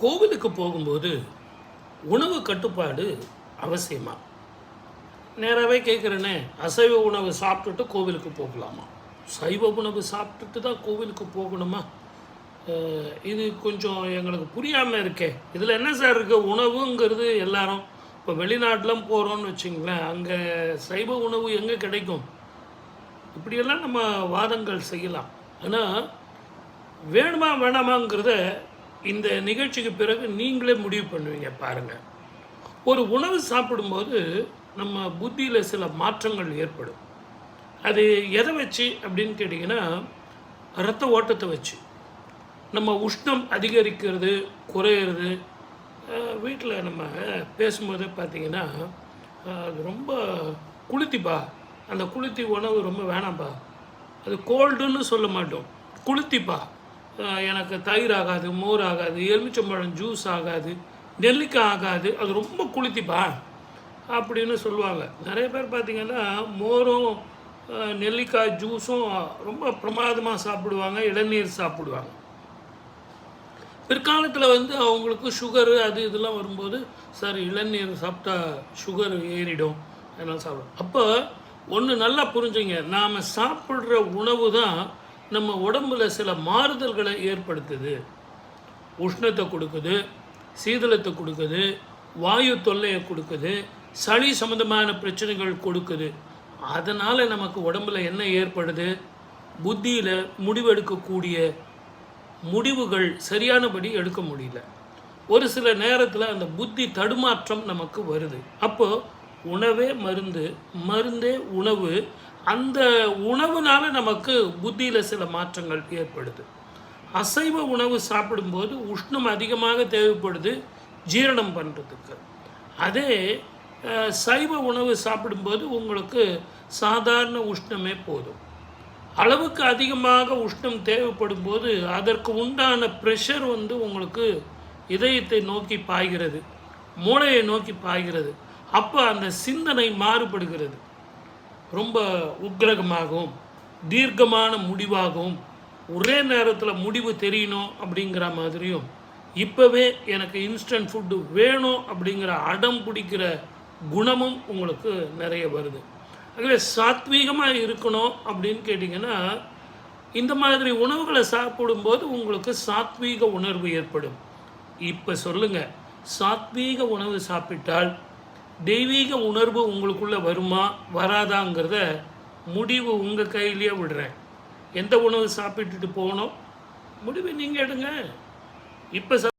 கோவிலுக்கு போகும்போது உணவு கட்டுப்பாடு அவசியமா? நேராகவே கேட்குறேனே அசைவ உணவு சாப்பிட்டுட்டு கோவிலுக்கு போகலாமா? சைவ உணவு சாப்பிட்டுட்டு தான் கோவிலுக்கு போகணுமா? இது கொஞ்சம் எங்களுக்கு புரியாமல் இருக்கே. இதில் என்ன சார் இருக்குது உணவுங்கிறது எல்லாரும் இப்போ வெளிநாட்டிலாம் போகிறோம்னு வச்சுங்களேன் அங்கே சைவ உணவு எங்கே கிடைக்கும்? இப்படியெல்லாம் நம்ம வாதங்கள் செய்யலாம். ஆனால் வேணுமா வேணாமாங்கிறத இந்த நிகழ்ச்சிக்கு பிறகு நீங்களே முடிவு பண்ணுவீங்க பாருங்கள் ஒரு உணவு சாப்பிடும்போது நம்ம புத்தியில் சில மாற்றங்கள் ஏற்படும். அது எதை வச்சு அப்படின்னு கேட்டிங்கன்னா ரத்த ஓட்டத்தை வச்சு. நம்ம உஷ்ணம் அதிகரிக்கிறது குறையிறது வீட்டில் நம்ம பேசும்போது பார்த்தீங்கன்னா அது ரொம்ப குளுத்திப்பா அந்த குளுத்தி உணவு ரொம்ப வேணாம்ப்பா அது கோல்டுன்னு சொல்ல மாட்டோம். குளுத்திப்பா எனக்கு தயிர் ஆகாது மோர் ஆகாது எலுமிச்சம்பழம் ஜூஸ் ஆகாது நெல்லிக்காய் ஆகாது அது ரொம்ப குளித்திப்பா அப்படின்னு சொல்லுவாங்க. நிறைய பேர் பார்த்தீங்கன்னா மோரும் நெல்லிக்காய் ஜூஸும் ரொம்ப பிரமாதமாக சாப்பிடுவாங்க இளநீர் சாப்பிடுவாங்க. பிற்காலத்தில் வந்து அவங்களுக்கு சுகரு அது இதெல்லாம் வரும்போது சார் இளநீர் சாப்பிட்டா சுகர் ஏறிடும் அதெல்லாம் சாப்பிடும் அப்போ ஒன்று நல்லா புரிஞ்சுங்க நாம் சாப்பிட்ற உணவு தான் நம்ம உடம்புல சில மாறுதல்களை ஏற்படுத்துது. உஷ்ணத்தை கொடுக்குது சீதளத்தை கொடுக்குது வாயு தொல்லையை கொடுக்குது சளி சம்மந்தமான பிரச்சனைகள் கொடுக்குது. அதனால் நமக்கு உடம்புல என்ன ஏற்படுது? புத்தியில் முடிவெடுக்கக்கூடிய முடிவுகள் சரியானபடி எடுக்க முடியல. ஒரு சில நேரத்தில் அந்த புத்தி தடுமாற்றம் நமக்கு வருது. அப்போது உணவே மருந்து மருந்தே உணவு அந்த உணவுனால நமக்கு புத்தியில் சில மாற்றங்கள் ஏற்படுது. அசைவ உணவு சாப்பிடும்போது உஷ்ணம் அதிகமாக தேவைப்படுது ஜீரணம் பண்ணுறதுக்கு அதே சைவ உணவு சாப்பிடும்போது உங்களுக்கு சாதாரண உஷ்ணமே போதும். அளவுக்கு அதிகமாக உஷ்ணம் தேவைப்படும் போது அதற்கு உண்டான ப்ரெஷர் வந்து உங்களுக்கு இதயத்தை நோக்கி பாய்கிறது மூளையை நோக்கி பாய்கிறது. அப்போ அந்த சிந்தனை மாறுபடுகிறது. ரொம்ப உக்ரகமாகவும் தீர்க்கமான முடிவாகவும் ஒரே நேரத்தில் முடிவு தெரியணும் அப்படிங்கிற மாதிரியும் இப்போவே எனக்கு இன்ஸ்டன்ட் ஃபுட்டு வேணும் அப்படிங்கிற அடம் பிடிக்கிற குணமும் உங்களுக்கு நிறைய வருது. ஆகவே சாத்வீகமாக இருக்கணும் அப்படின்னு கேட்டிங்கன்னா இந்த மாதிரி உணவுகளை சாப்பிடும்போது உங்களுக்கு சாத்வீக உணர்வு ஏற்படும். இப்போ சொல்லுங்கள் சாத்வீக உணவு சாப்பிட்டால் தெய்வீக உணர்வு உங்களுக்குள்ளே வருமா வராதாங்கிறத முடிவு உங்கள் கையிலேயே விடுறேன். எந்த உணவு சாப்பிட்டுட்டு போகணும்? முடிவு நீங்கள் எடுங்க. இப்போ